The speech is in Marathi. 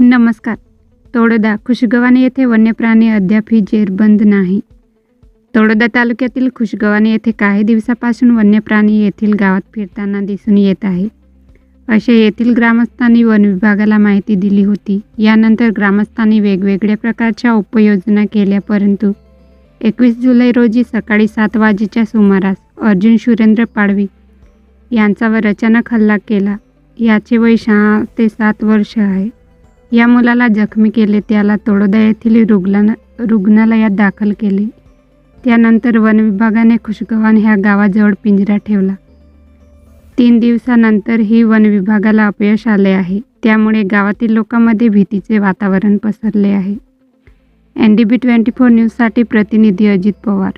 नमस्कार. तोडोदा खुशगवाने येथे वन्यप्राणी अद्यापही जेरबंद नाही. तोडोदा तालुक्यातील खुशगवाने येथे काही दिवसापासून वन्यप्राणी येथील गावात फिरताना दिसून येत आहे. असे येथील ग्रामस्थांनी वन विभागाला माहिती दिली होती. यानंतर ग्रामस्थांनी वेगवेगळ्या प्रकारच्या उपाययोजना केल्या परंतु एकवीस जुलै रोजी सकाळी सात वाजेच्या सुमारास अर्जुन सुरेंद्र पाडवी यांच्यावर अचानक हल्ला केला. याचे वय सहा ते सात वर्ष आहे. या मुलाला जखमी केले त्याला तोडोदा येथील रुग्ण रुग्णालयात दाखल केले. त्यानंतर वन विभागाने खुशगव्हाण ह्या गावाजवळ पिंजरा ठेवला. तीन दिवसानंतरही वन विभागाला अपयश आले आहे. त्यामुळे गावातील लोकांमध्ये भीतीचे वातावरण पसरले आहे. N D B twenty four न्यूजसाठी प्रतिनिधी अजित पवार.